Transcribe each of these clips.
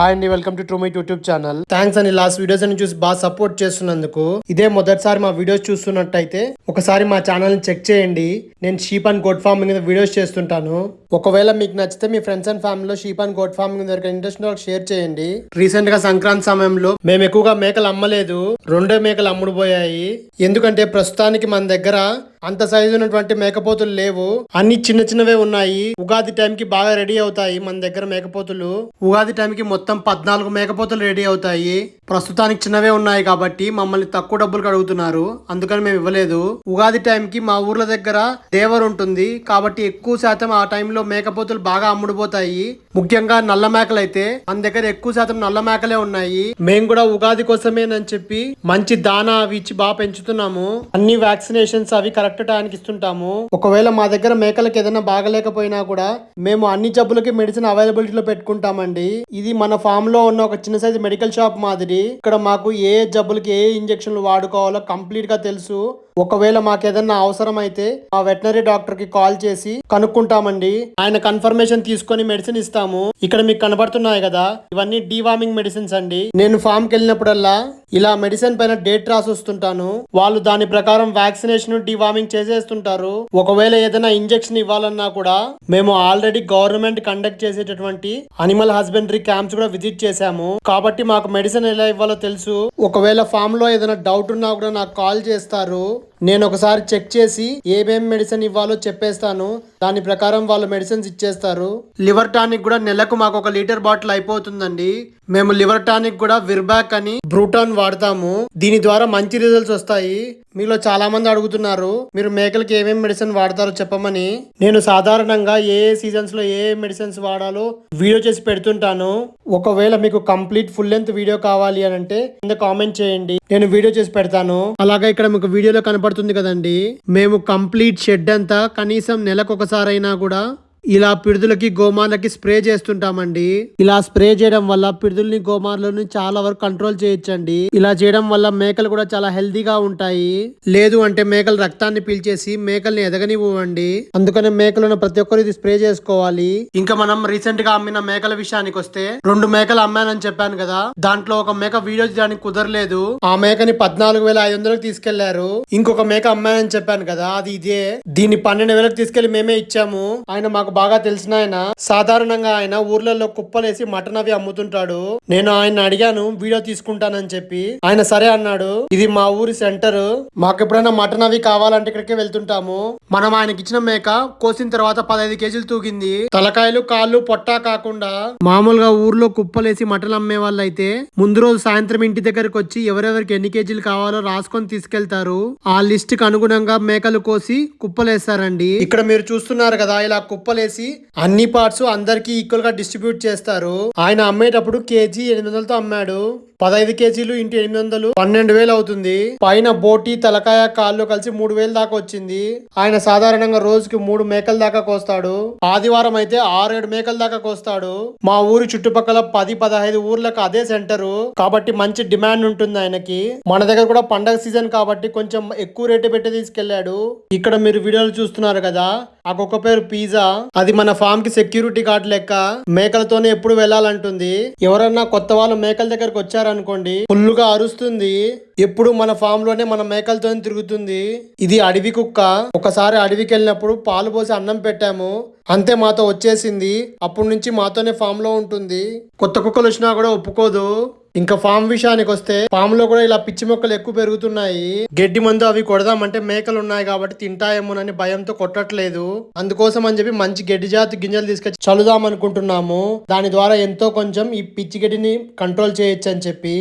Hi అండి welcome to true my YouTube channel. Thanks అండి last videos అని చూసి బాగా సపోర్ట్ చేస్తున్నందుకు. ఇదే మొదటిసారి మా వీడియోస్ చూస్తున్నట్టయితే ఒకసారి మా ఛానల్ని చెక్ చేయండి. నేను షీప్ అండ్ గోట్ ఫార్మింగ్ మీద వీడియోస్ చేస్తుంటాను. ఒకవేళ మీకు నచ్చితే మీ ఫ్రెండ్స్ అండ్ ఫ్యామిలీలో షీప్ అండ్ గోట్ ఫార్మింగ్ మీద ఇంట్రెస్ట్ షేర్ చేయండి. రీసెంట్గా సంక్రాంతి సమయంలో మేము ఎక్కువగా మేకలు అమ్మలేదు. రెండే మేకలు అమ్ముడుపోయాయి. ఎందుకంటే ప్రస్తుతానికి మన దగ్గర అంత సైజు ఉన్నటువంటి మేకపోతులు లేవు. అన్ని చిన్న చిన్నవే ఉన్నాయి. ఉగాది టైంకి బాగా రెడీ అవుతాయి మన దగ్గర మేకపోతులు. ఉగాది టైంకి మొత్తం పద్నాలుగు మేకపోతులు రెడీ అవుతాయి. ప్రస్తుతానికి చిన్నవే ఉన్నాయి కాబట్టి మమ్మల్ని తక్కువ డబ్బులు అడుగుతున్నారు. అందుకని మేము ఇవ్వలేదు. ఉగాది టైంకి మా ఊర్ల దగ్గర దేవర్ ఉంటుంది కాబట్టి ఎక్కువ శాతం ఆ టైంలో మేకపోతులు బాగా అమ్ముడుపోతాయి. ముఖ్యంగా నల్ల మేకలు అయితే మన దగ్గర ఎక్కువ శాతం నల్ల మేకలే ఉన్నాయి. మేము కూడా ఉగాది కోసమేనని చెప్పి మంచి దానా అవి ఇచ్చి బాగా పెంచుతున్నాము. అన్ని వ్యాక్సినేషన్స్ అవి కరెక్ట్ టైంకి ఇస్తుంటాము. ఒకవేళ మా దగ్గర మేకలకు ఏదైనా బాగలేకపోయినా కూడా మేము అన్ని జబ్బులకి మెడిసిన్ అవైలబిలిటీలో పెట్టుకుంటామండి. ఇది మన ఫామ్లో ఉన్న ఒక చిన్న సైజు మెడికల్ షాప్ మాదిరి. ఇక్కడ మాకు ఏ జబ్బులకి ఏ ఇంజక్షన్లు వాడుకోవాలో కంప్లీట్గా తెలుసు. ఒకవేళ మాకు ఏదన్నా అవసరం అయితే మా వెటనరీ డాక్టర్కి కాల్ చేసి కనుక్కుంటామండి. ఆయన కన్ఫర్మేషన్ తీసుకొని మెడిసిన్ ఇస్తాము. ఇక్కడ మీకు కనబడుతున్నాయి కదా ఇవన్నీ డీవార్మింగ్ మెడిసిన్స్ అండి. నేను ఫామ్కి వెళ్ళినప్పుడల్లా ఇలా మెడిసిన్ పైన డేట్ రాసి వస్తుంటాను. వాళ్ళు దాని ప్రకారం వ్యాక్సినేషన్ డివార్మింగ్ చేసేస్తుంటారు. ఒకవేళ ఏదైనా ఇంజెక్షన్ ఇవ్వాలన్నా కూడా మేము ఆల్రెడీ గవర్నమెంట్ కండక్ట్ చేసేటటువంటి అనిమల్ హస్బెండరీ క్యాంప్స్ కూడా విజిట్ చేశాము. కాబట్టి మాకు మెడిసిన్ ఎలా ఇవ్వాలో తెలుసు. ఒకవేళ ఫామ్లో ఏదైనా డౌట్ ఉన్నా కూడా నాకు కాల్ చేస్తారు. నేను ఒకసారి చెక్ చేసి ఏమేం మెడిసిన్ ఇవ్వాలో చెప్పేస్తాను. దాని ప్రకారం వాళ్ళు మెడిసిన్స్ ఇచ్చేస్తారు. లివర్ టానిక్ కూడా నెలకు మాకు ఒక లీటర్ బాటిల్ అయిపోతుందండి. మేము లివర్ టానిక్ కూడా విర్బాక్ అని బ్రూటాన్ వాడతాము. దీని ద్వారా మంచి రిజల్ట్స్ వస్తాయి. మీలో చాలా మంది అడుగుతున్నారు మీరు మేకలకి ఏమేమి మెడిసిన్ వాడతారో చెప్పమని. నేను సాధారణంగా ఏ ఏ సీజన్స్లో ఏ ఏ మెడిసిన్స్ వాడాలో వీడియో చేసి పెడుతుంటాను. ఒకవేళ మీకు కంప్లీట్ ఫుల్ లెంత్ వీడియో కావాలి అని అంటే కింద కామెంట్ చేయండి. నేను వీడియో చేసి పెడతాను. అలాగే ఇక్కడ మీకు వీడియోలో కనపడుతుంది కదండి. మేము కంప్లీట్ షెడ్ అంతా కనీసం నెలకు ఒక్కసారైనా కూడా ఇలా పిడుదలకి గోమార్లకి స్ప్రే చేస్తుంటామండి. ఇలా స్ప్రే చేయడం వల్ల పిడుదల్ని గోమార్లను చాలా వరకు కంట్రోల్ చేయొచ్చండి. ఇలా చేయడం వల్ల మేకలు కూడా చాలా హెల్దీగా ఉంటాయి. లేదు అంటే మేకలు రక్తాన్ని పీల్చేసి మేకల్ని ఎదగనివ్వండి. అందుకనే మేకలను ప్రతి ఒక్కరు ఇది స్ప్రే చేసుకోవాలి. ఇంకా మనం రీసెంట్గా అమ్మిన మేకల విషయానికి వస్తే రెండు మేకలు అమ్మానని చెప్పాను కదా. దాంట్లో ఒక మేక వీడియో చేయడానికి కుదరలేదు. ఆ మేకని పద్నాలుగు వేల ఐదు వందలకు తీసుకెళ్ళారు. ఇంకొక మేక అమ్మానని చెప్పాను కదా అది ఇదే. దీన్ని పన్నెండు వేలకు తీసుకెళ్ళి మేమే ఇచ్చాము. ఆయన మాకు బాగా తెలిసిన ఆయన సాధారణంగా ఆయన ఊర్లలో కుప్పలేసి మటన్ అవి అమ్ముతుంటాడు. నేను ఆయన అడిగాను వీడియో తీసుకుంటానని చెప్పి. ఆయన సరే అన్నాడు ఇది మా ఊరి సెంటర్. మాకు ఎప్పుడైనా మటన్ అవి కావాలంటే ఇక్కడికే వెళ్తుంటాము. మనం ఆయనకి ఇచ్చిన మేక కోసిన తర్వాత పదహైదు కేజీలు తూగింది. తలకాయలు కాళ్ళు పొట్టా కాకుండా మామూలుగా ఊర్లో కుప్పలేసి మటన్ అమ్మే వాళ్ళు అయితే ముందు రోజు సాయంత్రం ఇంటి దగ్గరకు వచ్చి ఎవరెవరికి ఎన్ని కేజీలు కావాలో రాసుకొని తీసుకెళ్తారు. ఆ లిస్ట్కి అనుగుణంగా మేకలు కోసి కుప్పలేస్తారండి. ఇక్కడ మీరు చూస్తున్నారు కదా ఇలా కుప్పలు అనేసి అన్ని పార్ట్స్ అందరికి ఈక్వల్గా డిస్ట్రిబ్యూట్ చేస్తారు. ఆయన అమ్మేటప్పుడు కేజీ ఎనిమిది వందలతో అమ్మాడు. పదహైదు కేజీలు ఇంటి ఎనిమిది వందలు పన్నెండు వేలు అవుతుంది. పైన బోటి తలకాయ కాళ్ళు కలిసి మూడు వేలు దాకా వచ్చింది. ఆయన సాధారణంగా రోజుకి మూడు మేకల దాకా కోస్తాడు. ఆదివారం అయితే ఆరేడు మేకల దాకా కోస్తాడు. మా ఊరి చుట్టుపక్కల పది పదహైదు ఊర్లకు అదే సెంటరు. కాబట్టి మంచి డిమాండ్ ఉంటుంది ఆయనకి. మన దగ్గర కూడా పండగ సీజన్ కాబట్టి కొంచెం ఎక్కువ రేటు పెట్టి తీసుకెళ్ళాడు ఇక్కడ మీరు వీడియోలు చూస్తున్నారు కదా. ఆ కుక్క పేరు పిజ్జా. అది మన ఫామ్కి సెక్యూరిటీ గార్డ్ లెక్క. మేకలతోనే ఎప్పుడు వెళ్ళాలంటుంది. ఎవరన్నా కొత్త వాళ్ళు మేకల దగ్గరకు అనుకోండి. ఫుల్లుగా అరుస్తుంది. ఎప్పుడు మన ఫామ్లోనే మన మేకలతో తిరుగుతుంది. ఇది అడవి కుక్క. ఒకసారి అడవికి వెళ్ళినప్పుడు పాలు పోసి అన్నం పెట్టాము. అంతే మాతో వచ్చేసింది. అప్పటి నుంచి మాతోనే ఫామ్లో ఉంటుంది. కొత్త కుక్కలు వచ్చినా కూడా ఒప్పుకోదు. ఇంకా ఫామ్ విషయానికి వస్తే ఫామ్లో కూడా ఇలా పిచ్చి మొక్కలు ఎక్కువ పెరుగుతున్నాయి. గడ్డి మందు అవి కొడదామంటే మేకలు ఉన్నాయి కాబట్టి తింటాయేమోనని భయంతో కొట్టట్లేదు. అందుకోసం అని చెప్పి మంచి గడ్డి జాతి గింజలు తీసుకొచ్చి చల్లుదాం అనుకుంటున్నాము దాని ద్వారా ఎంతో కొంచెం ఈ పిచ్చి గడ్డిని కంట్రోల్ చేయొచ్చు అని చెప్పి.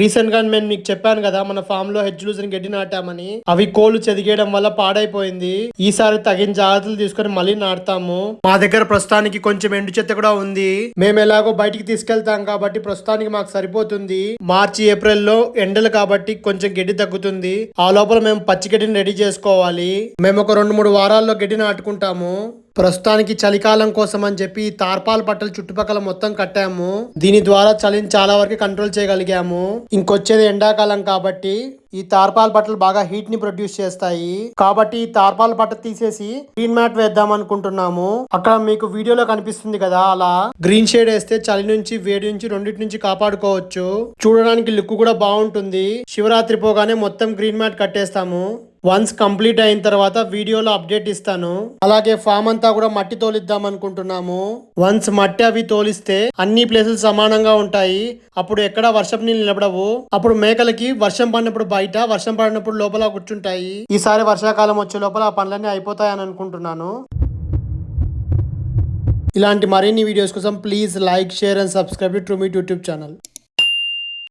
రీసెంట్గా నేను మీకు చెప్పాను కదా మన ఫామ్లో హెడ్ లూజన్ గడ్డి నాటామని. అవి కోళ్ళు చెదిగేయడం వల్ల పాడైపోయింది. ఈసారి తగిన జాగ్రత్తలు తీసుకొని మళ్ళీ నాటుతాము. మా దగ్గర ప్రస్తుతానికి కొంచెం ఎండు చెత్త కూడా ఉంది. మేము ఎలాగో బయటికి తీసుకెళ్తాం కాబట్టి ప్రస్తుతానికి మాకు సరిపోతుంది. మార్చి ఏప్రిల్లో ఎండలు కాబట్టి కొంచెం గడ్డి తగ్గుతుంది. ఆ లోపల మేము పచ్చి గడ్డిని రెడీ చేసుకోవాలి. మేము ఒక రెండు మూడు వారాల్లో గడ్డి నాటుకుంటాము. ప్రస్తుతానికి చలికాలం కోసం అని చెప్పి తార్పాల్ తార్పాల పట్టలు చుట్టుపక్కల మొత్తం కట్టాము. దీని ద్వారా చలిని చాలా వరకు కంట్రోల్ చేయగలిగాము. ఇంకొచ్చేది ఎండాకాలం కాబట్టి ఈ తార్పాల బట్టలు బాగా హీట్ని ప్రొడ్యూస్ చేస్తాయి. కాబట్టి ఈ తార్పాల బట్ట తీసేసి గ్రీన్ మ్యాట్ వేద్దాం అనుకుంటున్నాము. అక్కడ మీకు వీడియోలో కనిపిస్తుంది కదా అలా. గ్రీన్ షేడ్ వేస్తే చలి నుంచి వేడి నుంచి రెండింటి నుంచి కాపాడుకోవచ్చు. చూడడానికి లుక్ కూడా బాగుంటుంది. శివరాత్రి పోగానే మొత్తం గ్రీన్ మ్యాట్ కట్టేస్తాము. వన్స్ కంప్లీట్ అయిన తర్వాత వీడియోలో అప్డేట్ ఇస్తాను. అలాగే ఫామ్ అంతా కూడా మట్టి తోలిద్దాం అనుకుంటున్నాము. వన్స్ మట్టి అవి తోలిస్తే అన్ని ప్లేసులు సమానంగా ఉంటాయి. అప్పుడు ఎక్కడ వర్షం నీళ్ళు నిలబడవు. అప్పుడు మేకలకి వర్షం పడినప్పుడు బయట వర్షం పడినప్పుడు లోపల కూర్చుంటాయి. ఈసారి వర్షాకాలం వచ్చే లోపల ఆ పనులన్నీ అయిపోతాయని అనుకుంటున్నాను. ఇలాంటి మరిన్ని వీడియోస్ కోసం please like share and subscribe to me YouTube channel.